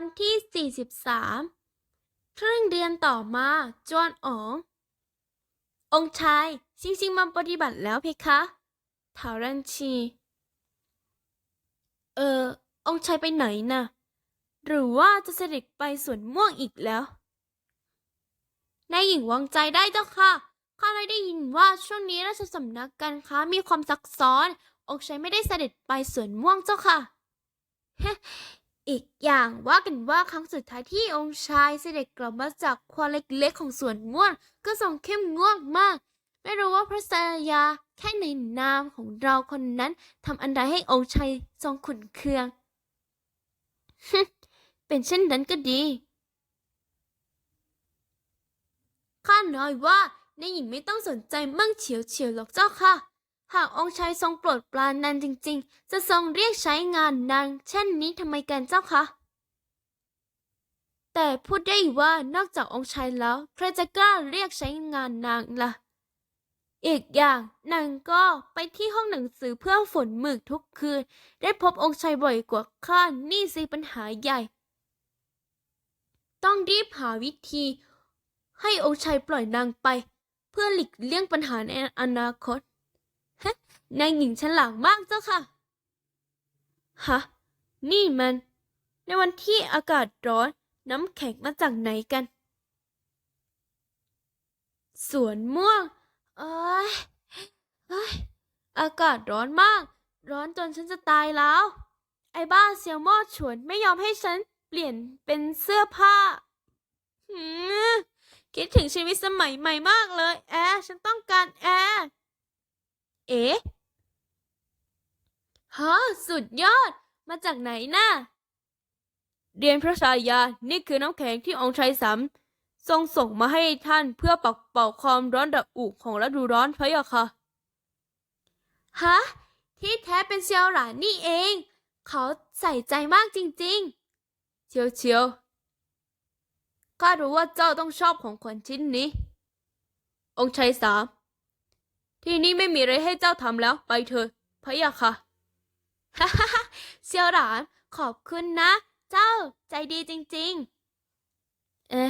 วันที่ 43 ครึ่งเดือนต่อมาจวนอ๋อง องค์ชายชิงชิงมาปฏิบัติแล้วเพคะถารันชี เออ องค์ชายไปไหนน่ะ หรือว่าจะเสด็จไปสวนม่วงอีกแล้วนายหญิงวางใจได้เจ้าค่ะ ข้าเลยได้ยินว่าช่วงนี้ราชสำนักการค้ามีความซับซ้อน องค์ชายไม่ได้เสด็จไปสวนม่วงเจ้าค่ะ อีกอย่างว่ากันว่าครั้งสุดท้ายที่องค์ชายเสด็จกลับมาจากควาเล็กๆของสวนม่วงก็ทรงเข้มงวดมาก ไม่รู้ว่าพระสายาแค่ในนามของเราคนนั้นทำอันใดให้องค์ชายทรงขุนเคือง เป็นเช่นนั้นก็ดี ข้าน้อยว่าในหญิงไม่ต้องสนใจมั่งเฉียวเฉียวหรอกเจ้าค่ะ หากองค์ชายทรงโปรดปรานนางจริง ๆ จะทรงเรียกใช้งานนางเช่นนี้ทำไมกันเจ้าคะ แต่พูดได้ว่านอกจากองค์ชายแล้ว ใครจะกล้าเรียกใช้งานนางล่ะ อีกอย่างนางก็ไปที่ห้องหนังสือเพื่อฝนหมึกทุกคืน ได้พบองค์ชายบ่อยกว่าข้านี่สิปัญหาใหญ่ ต้องรีบหาวิธี ให้องค์ชายปล่อยนางไป เพื่อหลีกเลี่ยงปัญหาในอนาคต ฮะนางหญิงฉลาดมากเจ้าค่ะ ฮะ นี่มัน ในวันที่อากาศร้อนน้ำแข็งมาจากไหนกัน สวนม่วงเอ้ยเอ้ย อากาศร้อนมาก ร้อนจนฉันจะตายแล้ว ไอ้บ้าเซียวมอดฉวนไม่ยอมให้ฉันเปลี่ยนเป็นเสื้อผ้าหืมคิดถึงชีวิตสมัยใหม่มากเลย แอร์ฉันต้องการแอร์ เอ๊ะฮะสุดยอด มาจากไหนน่ะเรียนพระชายา นี่คือน้ำแข็งที่องค์ชายสามทรงส่งมาให้ท่านเพื่อปักเป่าความร้อนระอุของฤดูร้อนพะยะค่ะ ฮะ ที่แท้เป็นเซียวหลานนี่เอง เขาใส่ใจมากจริงๆ เชียวเชียวข้ารู้ว่าเจ้าต้องชอบของขวัญชิ้นนี้ องค์ชายสาม ที่นี่ไม่มีอะไรให้เจ้าทำแล้ว ไปเถอะพะยะค่ะฮ่าฮ่าฮ่าเซียวหลานขอบคุณนะ เจ้าใจดีจริงๆ เอะ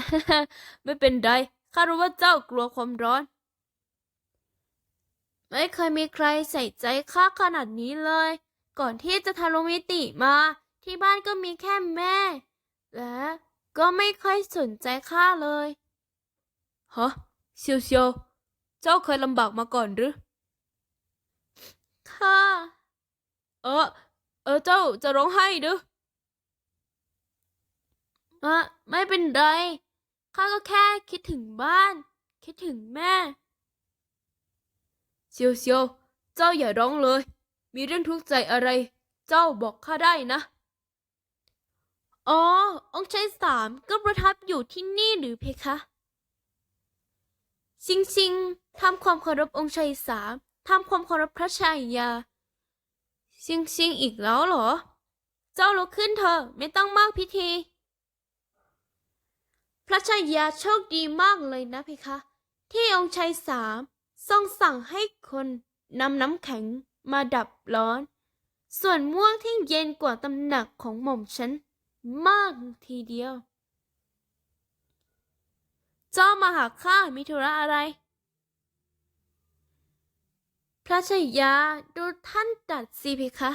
ไม่เป็นไรข้ารู้ว่าเจ้ากลัวความร้อน ไม่เคยมีใครใส่ใจข้าขนาดนี้เลย ก่อนที่จะทะลุมิติมา ที่บ้านก็มีแค่แม่ และก็ไม่ค่อยสนใจข้าเลยฮะเซียวเซียว เจ้าเคยลำบากมาก่อนหรือค่ะเออ เออเจ้าจะร้องไห้หรืออะไม่เป็นไร ข้าก็แค่คิดถึงบ้าน คิดถึงแม่เซียวเซียวเจ้าอย่าร้องเลย มีเรื่องทุกข์ใจอะไร เจ้าบอกข้าได้นะ อ๋อ องค์ชายสามก็ประทับอยู่ที่นี่หรือเพคะ ชิงชิงทำความเคารพองค์ชายสามทำความเคารพพระชายา ชิงชิงอีกแล้วเหรอ เจ้าลุกขึ้นเถอะไม่ต้องมากพิธี พระชายาโชคดีมากเลยนะเพคะ ที่องค์ชายสามทรงสั่งให้คนนำน้ำแข็งมาดับร้อน ส่วนม่วงที่เย็นกว่าตำหนักของหม่อมฉันมากทีเดียว เจ้ามาหาข้ามีธุระอะไร พระชายาดูท่านตัดสิเพคะ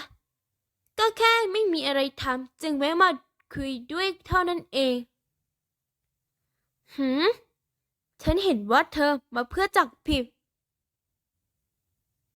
ก็แค่ไม่มีอะไรทำจึงแวะมาคุยด้วยเท่านั้นเอง หืม ฉันเห็นว่าเธอมาเพื่อจักผิด